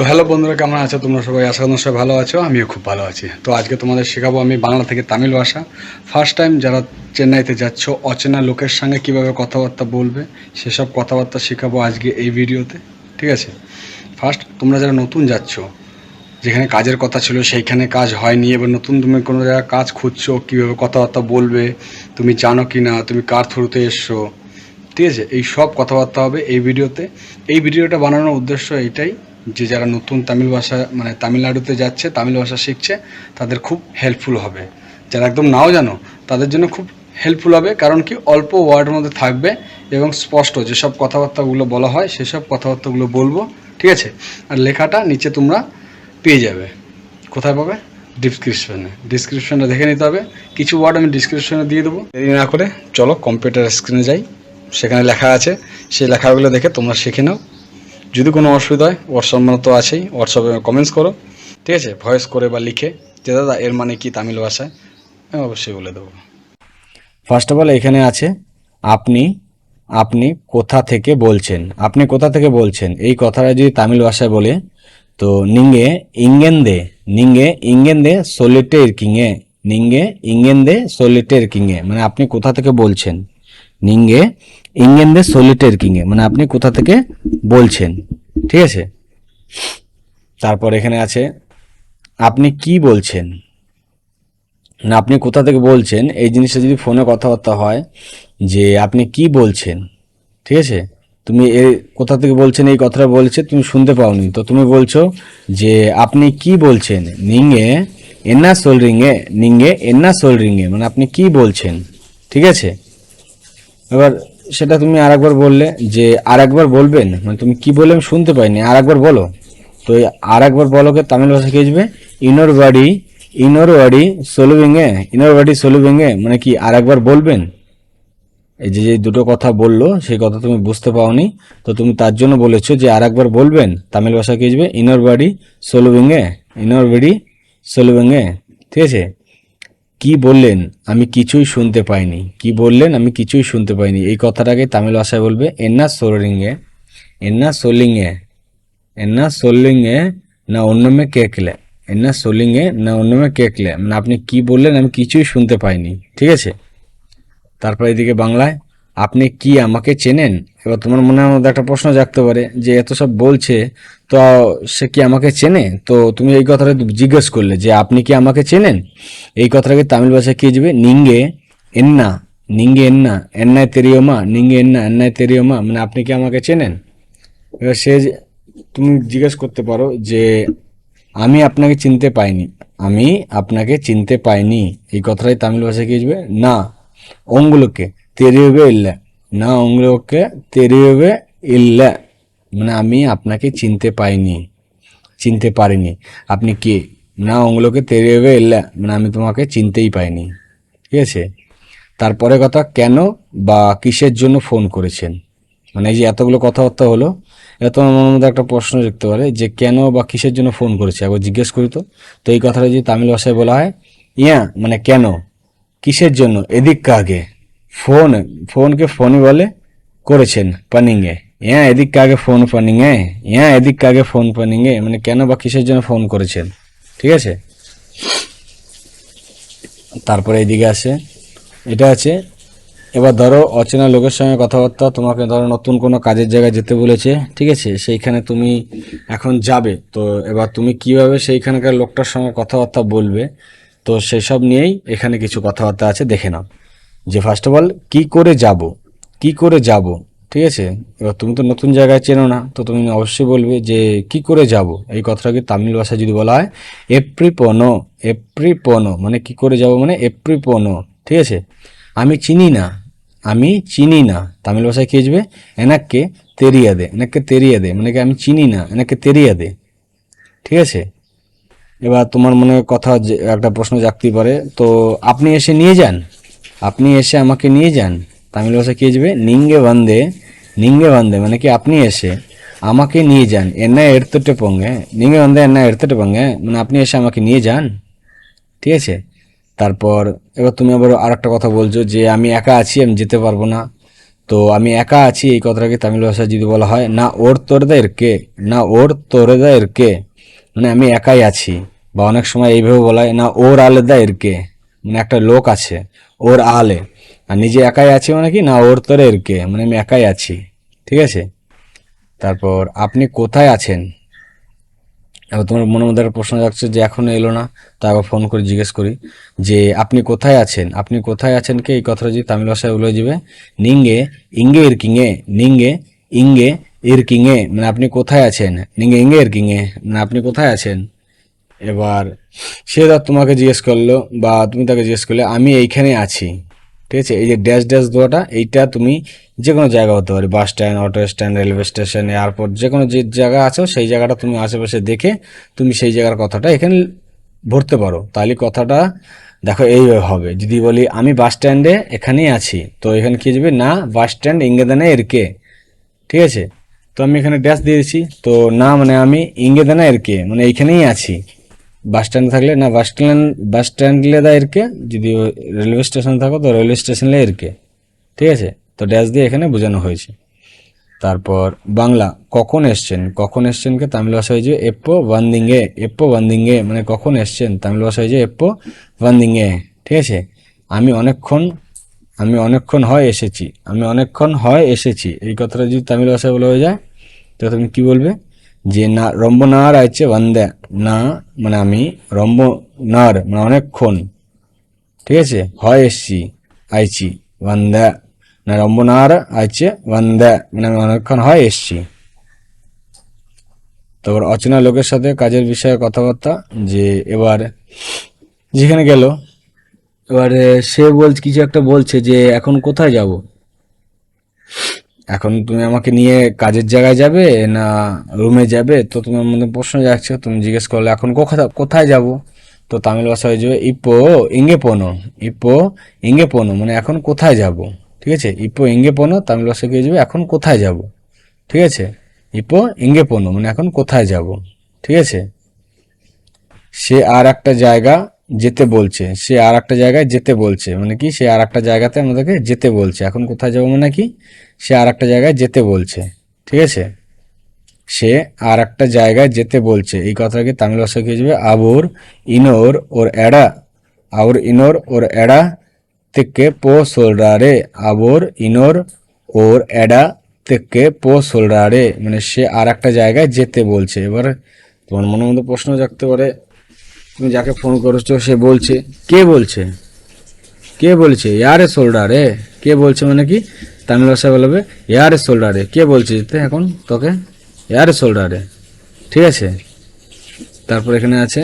তো হ্যালো বন্ধুরা, কেমন আছো? তোমরা সবাই আশা করি সবাই ভালো আছো, আমিও খুব ভালো আছি। তো আজকে তোমাদের শেখাবো আমি বাংলা থেকে তামিল ভাষা। ফার্স্ট টাইম যারা চেন্নাইতে যাচ্ছ, অচেনা লোকের সঙ্গে কীভাবে কথাবার্তা বলবে, সেসব কথাবার্তা শেখাবো আজকে এই ভিডিওতে, ঠিক আছে? ফার্স্ট তোমরা যারা নতুন যাচ্ছ, যেখানে কাজের কথা ছিল, সেইখানে কাজ হয়নি, এবার নতুন তুমি কোনো জায়গায় কাজ খুঁজছো, কীভাবে কথাবার্তা বলবে, তুমি জানো কি না তুমি কার থ্রুতে এসছো, ঠিক আছে? এই সব কথাবার্তা হবে এই ভিডিওতে। এই ভিডিওটা বানানোর উদ্দেশ্য এইটাই যে যারা নতুন তামিল ভাষা মানে তামিলনাড়ুতে যাচ্ছে, তামিল ভাষা শিখছে, তাদের খুব হেল্পফুল হবে। যারা একদম নাও জানো, তাদের জন্য খুব হেল্পফুল হবে, কারণ কি অল্প ওয়ার্ডের মধ্যে থাকবে এবং স্পষ্ট যেসব কথাবার্তাগুলো বলা হয় সেসব কথাবার্তাগুলো বলব, ঠিক আছে? আর লেখাটা নিচে তোমরা পেয়ে যাবে। কোথায় পাবে? ডিসক্রিপশনে ডিসক্রিপশনটা দেখে নিতে হবে। কিছু ওয়ার্ড আমি ডিসক্রিপশনে দিয়ে দেবো। দেরি না করে চলো কম্পিউটার স্ক্রিনে যাই। সেখানে লেখা আছে। সেই লেখাগুলো দেখে তোমরা শিখে নাও। যদি কোনো অসুবিধা হয় হোয়াটসঅ্যাপ মানে তো আছেই হোয়াটসঅ্যাপে কমেন্টস করো, ঠিক আছে? ভয়েস করে বা লিখে, যে দাদা, এর মানে কি তামিল ভাষায়? আমি অবশ্যই বলে দেবো। ফার্স্ট অফ অল এখানে আছে, আপনি আপনি কোথা থেকে বলছেন? আপনি কোথা থেকে বলছেন? এই কথাটা যদি তামিল ভাষায় বলে, তো নিঙ্গে ইঙ্গেন দে, নিঙ্গে ইঙ্গেন দে সোলিটে ইরকিংয়ে নিঙ্গে ইঙ্গেন দে সোলিটে ইরকিংয়ে মানে আপনি কোথা থেকে বলছেন? নিঙ্গে ইঙ্গেন দে সোলিটে ইরকিংয়ে মানে আপনি কোথা থেকে বলছেন, ঠিক আছে? তারপর এখানে আছে, আপনি কি বলছেন? না আপনি কোথা থেকে বলছেন? এই জিনিসটা যদি ফোনে কথাবার্তা হয়, যে আপনি কি বলছেন, ঠিক আছে? তুমি এ কোথা থেকে বলছেন, এই কথাটা বলছে, তুমি শুনতে পাওনি। তো তুমি বলছো যে আপনি কি বলছেন? নিঙ্গে এন্না সোল রিঙ্গে নিঙ্গে এন্না সোল রিঙ্গে মানে আপনি কি বলছেন, ঠিক আছে? এবার সেটা তুমি আরেকবার বললে যে আরেকবার বলবেন? মানে তুমি কি বললে আমি শুনতে পাইনি। আরেকবার বলো। তো আরেকবার বলোকে তামিল ভাষা কি আসবে ইনোর বাড়ি ইনোর বাড়ি সলুবেঙ্গে, ইনোর বাড়ি সলুবেঙ্গে। মানে কি আরেকবার বলবেন? এই যে যে দুটো কথা বলল সেই কথা তুমি বুঝতে পাওনি। তো তুমি তার জন্য বলেছ যে আরেকবার বলবেন, তামিল ভাষা কি আসবে ইনোর বাড়ি সলুবেঙ্গে, ইনোর বাড়ি সলুবেঙ্গে। ঠিক আছে? কি বললেন? আমি কিছুই শুনতে পাইনি। কি বললেন? আমি কিছুই শুনতে পাইনি। এই কথাটাকে তামিল ভাষায় বলবে, এন্না সোলিঙ্গে এন্না সোলিংয়ে এন্না সোলিংয়ে না অন্যমে কেকলে? এন্না সোলিংয়ে না অন্যমে কেকলে? মানে আপনি কি বললেন? আমি কিছুই শুনতে পাইনি। ঠিক আছে? তারপর এদিকে বাংলায়? আপনি কি আমাকে চেনেন? এবার তোমার মনের মধ্যে একটা প্রশ্ন জাগতে পারে যে এত সব বলছে, তো সে কি আমাকে চেনে? তো তুমি এই কথাটা জিজ্ঞেস করলে যে আপনি কি আমাকে চেনেন? এই কথাটাকে তামিল ভাষায় কি যাবে নিঙ্গে এন্না নিঙ্গে এন্না, এন্নায় তেরিয়মা নিঙ্গে এন্না, এন্নায় তেরিয়মা মানে আপনি কি আমাকে চেনেন? এবার সে তুমি জিজ্ঞেস করতে পারো যে আমি আপনাকে চিনতে পাইনি। আমি আপনাকে চিনতে পাইনি। এই কথাটাই তামিল ভাষায় কি আসবে না, অঙ্গুলোকে। তেরিয়বে ইল্লা না অঙ্গুলোকে তেরিয়বে ইল্লা মানে আমি আপনাকে চিনতে পাইনি চিনতে পারিনি আপনি কে না ওগুলোকে তেরিয়বে ইল্লা মানে আমি তোমাকে চিনতেই পাইনি ঠিক আছে তারপরে কথা কেন বা কিসের জন্য ফোন করেছেন মানে এই যে এতগুলো কথাবার্তা হলো এত আমার মধ্যে একটা প্রশ্ন দেখতে পারে যে কেন বা কিসের জন্য ফোন করেছে একবার জিজ্ঞেস করি তো তো এই কথাটা যদি তামিল ভাষায় বলা হয় ইয়া মানে কেন কিসের জন্য এদিক কাগে ফোন ফোনকে ফোনই বলে করেছেন পানিংয়ে ইয়া এদিক কাগে ফোন পানিংয়ে ইয়া এদিক কাগে ফোন পানিংয়ে মানে কেন বা কিসের জন্য ফোন করেছেন ঠিক আছে তারপরে এদিকে আসে এটা আছে এবার ধরো অচেনা লোকের সঙ্গে কথাবার্তা তোমাকে ধরো নতুন কোনো কাজের জায়গায় যেতে বলেছে ঠিক আছে সেইখানে তুমি এখন যাবে তো এবার তুমি কীভাবে সেইখানকার লোকটার সঙ্গে কথাবার্তা বলবে তো সেসব নিয়েই এখানে কিছু কথাবার্তা আছে দেখে নাও যে ফার্স্ট অফ অল কী করে যাব? কি করে যাব? ঠিক আছে? এবার তুমি তো নতুন জায়গায় চেনো না, তো তুমি অবশ্যই বলবে যে কি করে যাব? এই কথাটাকে তামিল ভাষায় যদি বলা হয়, এপ্রিপনো এপ্রিপনো মানে কি করে যাব মানে এপ্রিপনো, ঠিক আছে? আমি চিনি না, আমি চিনি না। তামিল ভাষায় আসবে? এনাককে তেরিয়া দে, এনাককে তেরিয়া দে মানে কি আমি চিনি না এনাকে তেরিয়া দে, ঠিক আছে? এবার তোমার মনে কথা একটা প্রশ্ন জাগতেই পারে, তো আপনি এসে নিয়ে যান। আপনি এসে আমাকে নিয়ে যান। তামিল ভাষা কি আসবে? নিঙ্গে বান্ধে নিঙ্গে বান্ধে মানে কি আপনি এসে আমাকে নিয়ে যান। এনা এড়তটে পঙ্গে, নিঙ্গে বান্ধে এনা এড়তটে পঙ্গে মানে আপনি এসে আমাকে নিয়ে যান। ঠিক আছে? তারপর, এবার তুমি আবার আর একটা কথা বলছো যে আমি একা আছি, আমি যেতে পারব না। তো আমি একা আছি, এই কথাটাকে তামিল ভাষায় যদি বলা হয়, না ওর তোরদের কে? না ওর তোরদের কে? মানে আমি একাই আছি। বা অনেক সময় এইভাবে বলা হয়, না ওর আলাদা এর কে? মানে একটা লোক আছে। ওর আলে। আর নিজে একাই আছি মানে কি? না, ওর তোর এর কে মানে আমি একাই আছি। ঠিক আছে? তারপর আপনি কোথায় আছেন? এবার তোমার মনে মধ্যে একটা প্রশ্ন যাচ্ছে যে এখনও এলো না, তো আবার ফোন করে জিজ্ঞেস করি যে আপনি কোথায় আছেন? আপনি কোথায় আছেন কে? এই কথাটা যদি তামিল ভাষায় বলে যাবে নিঙ্গে, ইঙ্গে ইরকিঙে নিঙ্গে, ইঙ্গে ইরকিঙে মানে আপনি কোথায় আছেন? নিঙ্গে, ইঙ্গে ইরকিঙে মানে আপনি কোথায় আছেন? এবার সে ধর তোমাকে জিজ্ঞেস করল, বা তুমি তাকে জিজ্ঞেস করলে, আমি এইখানে আছি। ঠিক আছে? এই যে ড্যাশ ড্যাশ দেওয়াটা এইটা তুমি যে কোনো জায়গা হতে পারে bus stand auto stand railway station airport যে কোনো যে জায়গা আছে, সেই জায়গাটা তুমি আশেপাশে দেখে তুমি সেই জায়গার কথাটা এখানে ভরতে পারো। তাহলে কথাটা দেখো এইভাবে হবে। যদি বলি, আমি বাস স্ট্যান্ডে এখানেই আছি। তো এখানে কি যাবে? না বাস স্ট্যান্ড ইংরেদানে এর কে? ঠিক আছে? তো আমি এখানে ড্যাশ দিয়েছি তো না মানে আমি ইংরেদানা এর কে? মানে এইখানেই আছি। বাস স্ট্যান্ড থাকলে, না, বাস স্ট্যান্ড বাস স্ট্যান্ডলে দা এরকে যদি রেলওয়ে স্টেশন থাকো, তো রেলওয়ে স্টেশনলে এরকে ঠিক আছে? তো ড্যাশ দিয়ে এখানে বোঝানো হয়েছে। তারপর বাংলা, কখন এসছেন? কখন এসছেনকে তামিল ভাষা হয়েছে, এপ্পো ওয়ান্দিঙ্গে এপ্পো ওয়ান্দিঙ্গে মানে কখন এসছেন? তামিল ভাষা হয়েছে, এপ্পো ওয়ান্দিঙ্গে ঠিক আছে? আমি অনেকক্ষণ আমি অনেকক্ষণ হয় এসেছি। আমি অনেকক্ষণ হয় এসেছি। এই কথাটা যদি তামিল ভাষায় বলা হয়ে যায়, তো তুমি কি বলবে? যে না রম্ব নার আছে ওয়ান্দে না মানে আমি রম্ব নার মানে অনেকক্ষণ, ঠিক আছে? হয় এসছি, আইছি ওয়ান্দা না রম্ব নার আছে ওয়ান্দা মানে আমি অনেকক্ষণ হয় এসছি। তারপর অচেনা লোকের সাথে কাজের বিষয়ে কথাবার্তা, যে এবার যেখানে গেল, এবারে সে বলছে, কিছু একটা বলছে যে এখন কোথায় যাব? এখন তুমি আমাকে নিয়ে কাজের জায়গায় যাবে না রুমে যাবে? তো তোমার মধ্যে প্রশ্ন যাচ্ছে তুমি জিজ্ঞেস করলে, এখন কোথায় কোথায় যাব? তো তামিল ভাষা হয়ে যাবে ইপো ইঙ্গে পোনো ইপো ইঙ্গে পোনো মানে এখন কোথায় যাব? ঠিক আছে? ইপো ইঙ্গে পোনো তামিল ভাষা হয়ে যাবে, এখন কোথায় যাব? ঠিক আছে? ইপো ইঙ্গে পোনো মানে এখন কোথায় যাব? ঠিক আছে? সে আর একটা জায়গা যেতে বলছে, সে আর একটা জায়গায় যেতে বলছে। মানে কি? সে আর একটা জায়গাতে আমাদেরকে যেতে বলছে। এখন কোথায় যাব মানে কি? সে আর একটা জায়গায় যেতে বলছে। ঠিক আছে? সে আর একটা জায়গায় যেতে বলছে। এই কথাটাকে তামিল ভাষায় কি যাবে? আবুর ইনোর ওর এড়া। আবুর ইনোর ওর এড়া থেকে পো সোলরারে আবুর ইনোর ওর এড়া থেকে পো সোলরারে মানে সে আর একটা জায়গায় যেতে বলছে। এবার তোমার মনের মধ্যে প্রশ্ন জাগতে পারে তুমি যাকে ফোন করছ, সে বলছে। কে বলছে? কে বলছে? ইয়ারে সোল্ডারে কে বলছে মানে কি? তামিল ভাষায় বলবে ইয়ারে সোল্ডারে কে বলছে? এখন তোকে? ইয়ারে সোল্ডারে ঠিক আছে? তারপর এখানে আছে